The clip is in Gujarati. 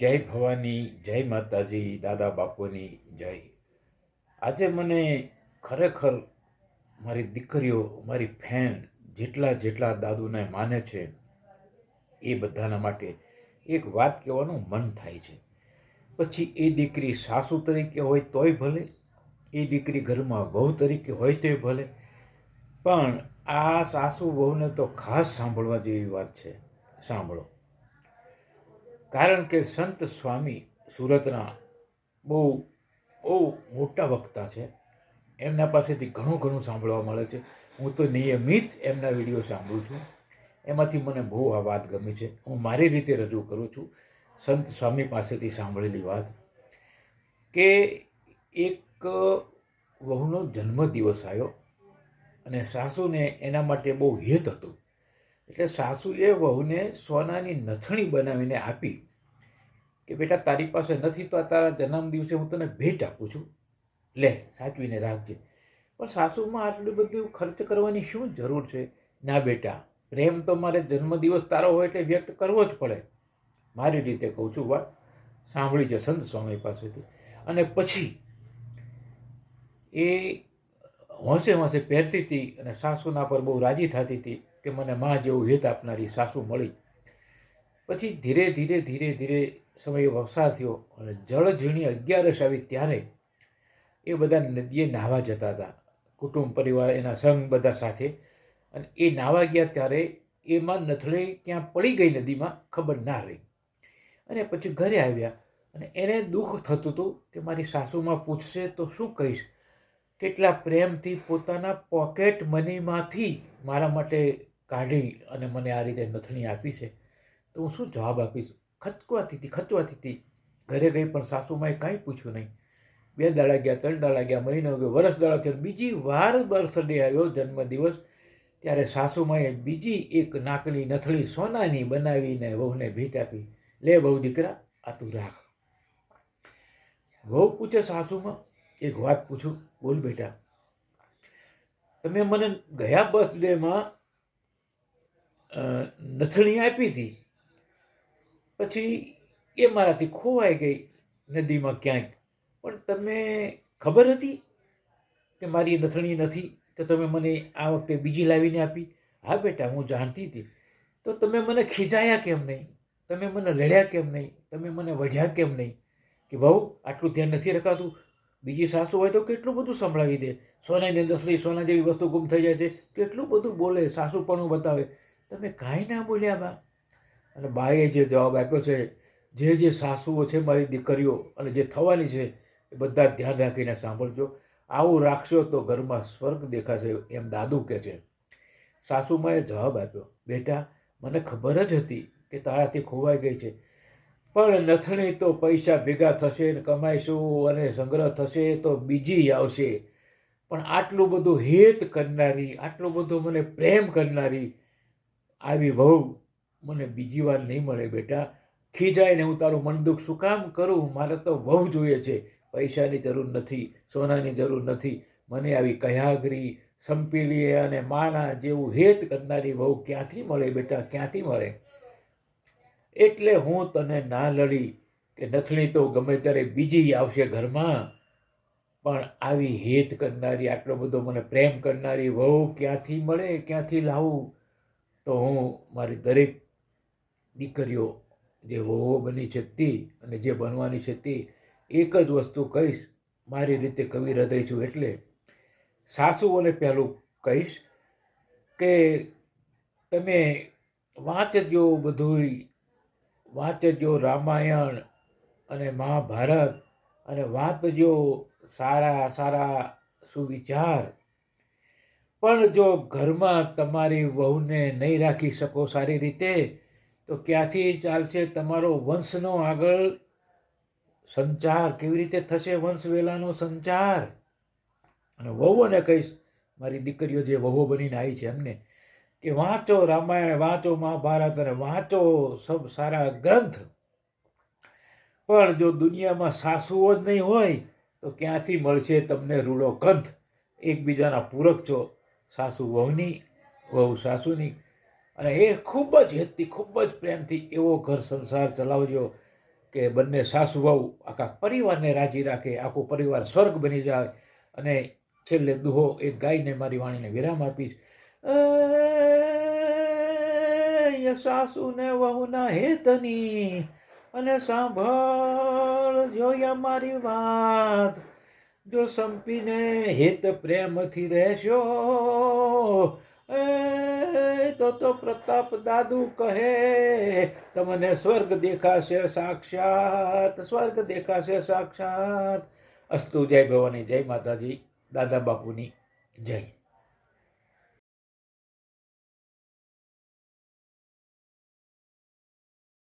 જય ભવાની, જય માતાજી, દાદા બાપુની જય. આજે મને ખરેખર મારી દીકરીઓ, મારી ફેન જેટલા જેટલા દાદુને માને છે, એ બધાના માટે એક વાત કહેવાનું મન થાય છે. પછી એ દીકરી સાસુ તરીકે હોય તોય ભલે, એ દીકરી ઘરમાં વહુ તરીકે હોય તોય ભલે, પણ આ સાસુ વહુને તો ખાસ સાંભળવા જેવી વાત છે. સાંભળો. કારણ કે સંત સ્વામી સુરતના બહુ બહુ મોટા વક્તા છે. એમના પાસેથી ઘણું ઘણું સાંભળવા મળે છે. હું તો નિયમિત એમના વીડિયો સાંભળું છું. એમાંથી મને બહુ આ વાત ગમી છે. હું મારી રીતે રજૂ કરું છું. સંત સ્વામી પાસેથી સાંભળેલી વાત કે એક વહુનો જન્મદિવસ આવ્યો અને સાસુને એના માટે બહુ હિત હતું. એટલે સાસુએ વહુને સોનાની નથણી બનાવીને આપી કે, બેટા, તારી પાસે નથી તો આ તારા જન્મ દિવસે હું તને ભેટ આપું છું. લે, સાચવીને રાખજે. પણ સાસુમાં આટલું બધું ખર્ચ કરવાની શું જરૂર છે? ના બેટા, પ્રેમ તો મારે જન્મદિવસ તારો હોય એટલે વ્યક્ત કરવો જ પડે. મારી રીતે કહું છું વાત. સાંભળી છે સંત સ્વામી પાસેથી. અને પછી એ હોંશે હોંશે પહેરતી હતી અને સાસુના પર બહુ રાજી થતી હતી. કે મને મા જેવું હિત આપનારી સાસુ મળી. પછી ધીરે ધીરે ધીરે ધીરે સમય વરસાદ થયો અને જળ ઝીણી અગિયારસ આવી ત્યારે એ બધા નદીએ નાહવા જતા હતા. કુટુંબ પરિવાર, એના સંઘ બધા સાથે. અને એ નાહવા ગયા ત્યારે એમાં નથળી ક્યાં પડી ગઈ નદીમાં ખબર ના રહી. અને પછી ઘરે આવ્યા અને એને દુઃખ થતું હતું કે મારી સાસુમાં પૂછશે તો શું કહીશ? કેટલા પ્રેમથી પોતાના પોકેટ મનીમાંથી મારા માટે કાઢી અને મને આ રીતે નથણી આપી છે, તો હું શું જવાબ આપીશ? ખચકવાતી હતી, ખચવાતી હતી. ઘરે ગઈ પણ સાસુમાએ કાંઈ પૂછ્યું નહીં. બે દાડા ગયા, ત્રણ દાડા ગયા, મહિનો ગયો, વરસ દાડા થયો, બીજી વાર બર્થડે આવ્યો, જન્મદિવસ. ત્યારે સાસુમાએ બીજી એક નાકડી નથળી સોનાની બનાવીને વહુને ભેટ આપી. લે વહુ દીકરા, આ તું રાખ. વહુ પૂછે સાસુમાં, એક વાત પૂછું. બોલ બેટા, તમે મને ગયા બર્થડેમાં નથણી આપી હતી. પછી એ મારાથી ખોવાઈ ગઈ નદીમાં ક્યાંક. પણ તમે ખબર હતી કે મારી નથણી નથી? તો તમે મને આ વખતે બીજી લાવીને આપી? હા બેટા, હું જાણતી હતી. તો તમે મને ખીજાયા કેમ નહીં? તમે મને લડ્યા કેમ નહીં? તમે મને વઢ્યા કેમ નહીં? કે બહુ આટલું ધ્યાન નથી રખાતું? બીજી સાસુ હોય તો કેટલું બધું સંભળાવી દે? સોનાની અંદર સોના જેવી વસ્તુ ગુમ થઈ જાય છે. કેટલું બધું બોલે? સાસુ પણ બતાવે. તમે કાંઈ ના બોલ્યા બા. અને બાએ જે જવાબ આપ્યો છે, જે જે સાસુઓ છે મારી દીકરીઓ અને જે થવાની છે, એ બધા ધ્યાન રાખીને સાંભળજો. આવું રાખશો તો ઘરમાં સ્વર્ગ દેખાશે એમ દાદુ કહે છે. સાસુમાએ જવાબ આપ્યો, બેટા, મને ખબર જ હતી કે તારાથી ખોવાઈ ગઈ છે. પણ નથણી તો પૈસા ભેગા થશે ને કમાઈશું અને સંગ્રહ થશે તો બીજી આવશે. પણ આટલું બધું હેત કરનારી, આટલું બધું મને પ્રેમ કરનારી આવી વહુ મને બીજી વાર નહીં મળે બેટા. ખીજાઈને હું તારું મન દુઃખ શું કામ કરું? મારે તો વહુ જોઈએ છે. પૈસાની જરૂર નથી, સોનાની જરૂર નથી. મને આવી કયાગરી, સંપીલી અને માના જેવું હેત કરનારી વહુ ક્યાંથી મળે બેટા? ક્યાંથી મળે? એટલે હું તને ના લડી કે નથણી તો ગમે ત્યારે બીજી આવશે ઘરમાં. પણ આવી હેત કરનારી, આટલો બધો મને પ્રેમ કરનારી વહુ ક્યાંથી મળે? ક્યાંથી લાવું? તો હું મારી દરેક દીકરીઓ જે વહુઓ બની છે તે અને જે બનવાની છે તે એક જ વસ્તુ કહીશ, મારી રીતે કવિ હૃદય છું એટલે સાસુઓને પહેલું કહીશ કે તમે વાંચજો બધુંય, વાંચજો રામાયણ અને મહાભારત અને વાંચજો સારા સારા સુવિચાર પણ જો ઘરમાં તમારી વહુને નહીં રાખી શકો સારી રીતે, તો ક્યાંથી ચાલશે તમારો વંશનો આગળ સંચાર? કેવી રીતે થશે વંશ વેલાનો સંચાર? અને વહુઓને કહીશ, મારી દીકરીઓ જે વહુ બનીને આવી છે એમને, કે વાંચો રામાયણ, વાંચો મહાભારત અને વાંચો સબ સારા ગ્રંથ. પણ જો દુનિયામાં સાસુઓ જ નહીં હોય, તો ક્યાંથી મળશે તમને રૂડો કંથ એકબીજાના પૂરક છો. સાસુ વહુની, વહુ સાસુની. અને એ ખૂબ જ હેતથી ખૂબ જ પ્રેમથી એવો ઘર સંસાર ચલાવજો કે બંને સાસુ, વહુ આખા પરિવારને રાજી રાખે, આખો પરિવાર સ્વર્ગ બની જાય. અને છેલ્લે દુહો એ ગાયને મારી વાણીને વિરામ આપીશ. સાસુ ને વહુના હેતની અને સાંભળ જોયા મારી વાત. જો સંપીને હિત પ્રેમથી રહેશો, એ તો તો પ્રતાપ દાદુ કહે, તમને સ્વર્ગ દેખાશે સાક્ષાત, સ્વર્ગ દેખાશે સાક્ષાત. અસ્તુ, જય ભવાની, જય માતાજી, દાદા બાપુની જય.